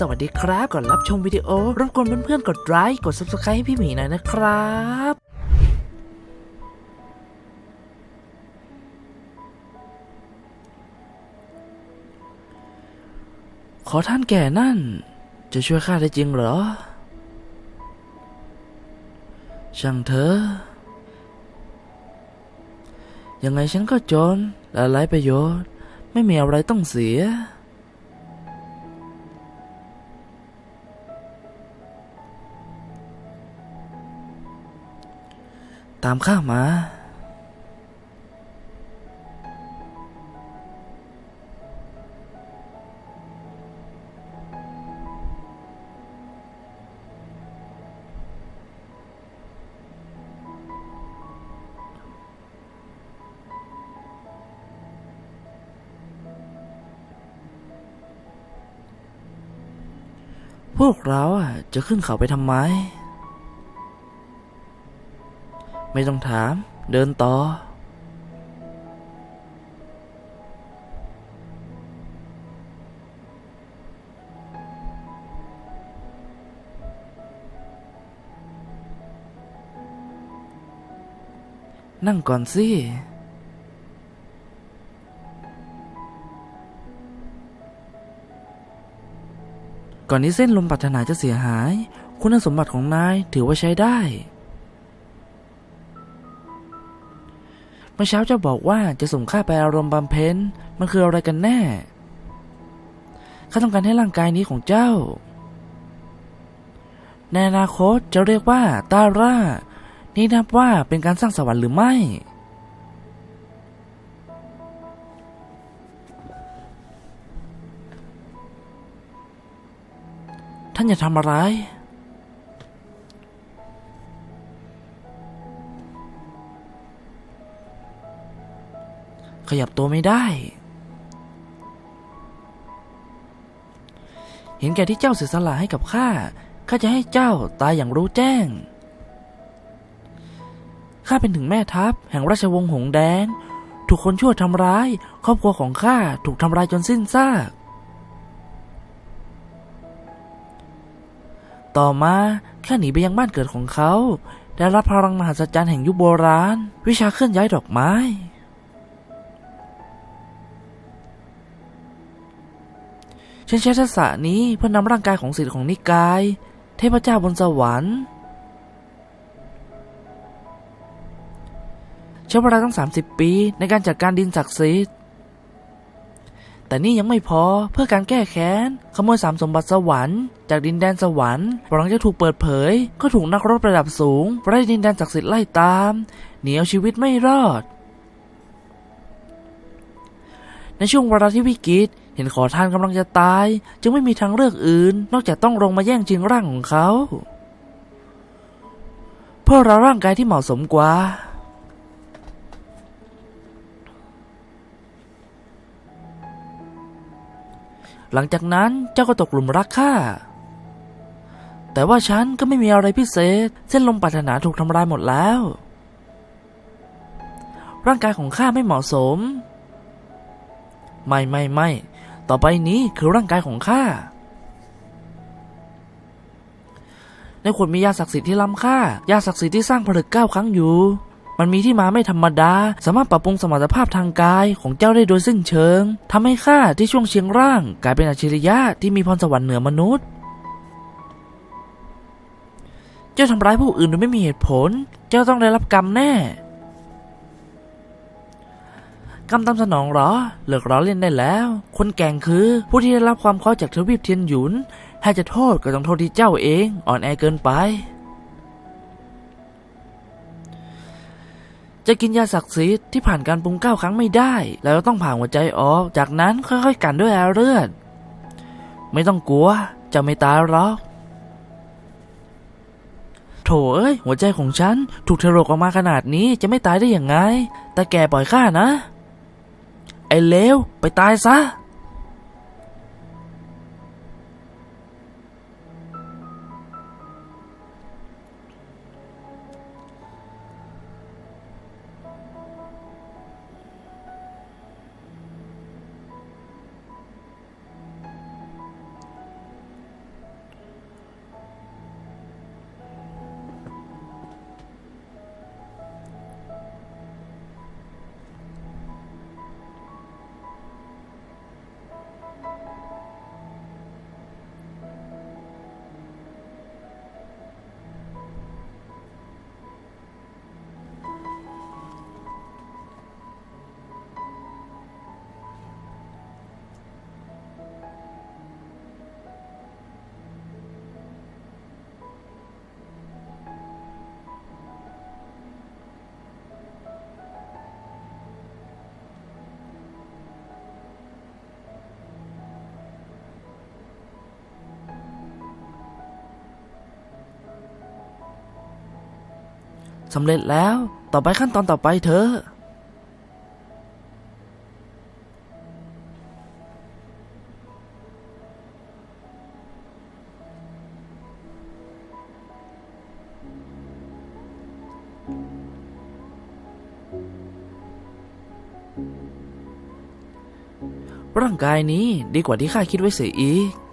สวัสดีครับก่อนรับชมวิดีโอรบกวนเพื่อนๆกดไลค์กด subscribe ให้พี่หมีหน่อยนะครับขอท่านแก่นั่น จะช่วยข้าได้จริงเหรอ ช่างเถอะยังไงฉันก็จนและไร้ประโยชน์ ไม่มีอะไรต้องเสีย ตามข้ามา พวกเราอะจะขึ้นเขาไปทำไม ไม่ต้องถาม เดินต่อ นั่งก่อนสิก่อนที่เส้นลมปรารถนาจะเสียหาย คุณสมบัติของนายถือว่าใช้ได้ เมื่อเช้าเจะบอกว่าจะส่งข้าไปอารมณ์บำเพ็ญ มันคืออะไรกันแน่ ข้าต้องการให้ร่างกายนี้ของเจ้า ในอนาคตจะเรียกว่าตาร่า นี่นับว่าเป็นการสร้างสวรรค์หรือไม่ ท่านจะทำอะไร ขยับตัวไม่ได้ เห็นแก่ที่เจ้าเสียสละให้กับข้า ข้าจะให้เจ้าตายอย่างรู้แจ้ง ข้าเป็นถึงแม่ทัพ แห่งราชวงศ์หงแดง ถูกคนชั่วทำร้าย ครอบครัวของข้าถูกทำลายจนสิ้นซาก ต่อมาข้าหนีไปยังบ้านเกิดของเขา ได้รับพลังมหัศจรรย์แห่งยุคโบราณ วิชาเคลื่อนย้ายดอกไม้ ฉันใช้ทักษะนี้เพื่อนำร่างกายของศิษย์ของนิกาย เทพเจ้าบนสวรรค์ใช้เวลาตั้ง 30 ปีในการจัดการดินศักดิ์สิทธิ์ แต่นี่ยังไม่พอเพื่อการแก้แค้น ขโมยสามสมบัติสวรรค์จากดินแดนสวรรค์หลังจากถูกเปิดเผย ก็ถูกนักรบระดับสูงไล่ดินแดนศักดิ์สิทธิ์ไล่ตาม เหนีเอาชีวิตไม่รอด ในช่วงเวลาที่วิกฤต เห็นขอทานกำลังจะตาย จึงไม่มีทางเลือกอื่น นอกจากต้องลงมาแย่งชิงร่างของเขา เพื่อเราร่างกายที่เหมาะสมกว่า หลังจากนั้นเจ้าก็ตกหลุมรักข้าแต่ว่าฉันก็ไม่มีอะไรพิเศษ เส้นลมปรารถนาถูกทำลายหมดแล้ว ร่างกายของข้าไม่เหมาะสม ไม่ไม่ไม่ ต่อไปนี้คือร่างกายของข้าในขวดมียาศักดิ์สิทธิ์ที่ล้ำค่า ยาศักดิ์สิทธิ์ที่สร้างผลึกเก้าครั้งอยู่ มันมีที่มาไม่ธรรมดา สามารถปรับปรุงสมรรถภาพทางกายของเจ้าได้โดยสิ้นเชิงทำให้ข้าที่ช่วงเชียงร่าง กลายเป็นอัจฉริยะที่มีพรสวรรค์เหนือมนุษย์ เจ้าทำร้ายผู้อื่นโดยไม่มีเหตุผล เจ้าต้องได้รับกรรมแน่ กรรมตามสนองหรอ เลิกล้อเล่นได้แล้ว คนแก่งคือ ผู้ที่ได้รับความเคราะห์จากทวีปเทียนหยุนถ้าจะโทษก็ต้องโทษที่เจ้าเอง อ่อนแอเกินไป จะกินยาศักดิ์สิทธิ์ที่ผ่านการปรุงเก้าครั้งไม่ได้ แล้วต้องผ่าหัวใจออก จากนั้นค่อยๆกันด้วยแอร์เลือด ไม่ต้องกลัว จะไม่ตายหรอกโถเอ้ยหัวใจของฉัน ถูกเทโรกออกมาขนาดนี้จะไม่ตายได้อย่างไง แต่แกปล่อยข้านะ ไอ้เลวไปตายซะ สำเร็จแล้ว ต่อไปขั้นตอนต่อไปเถอร่างกายนี้ดีกว่าที่ข้าคิดไว้เสียอีก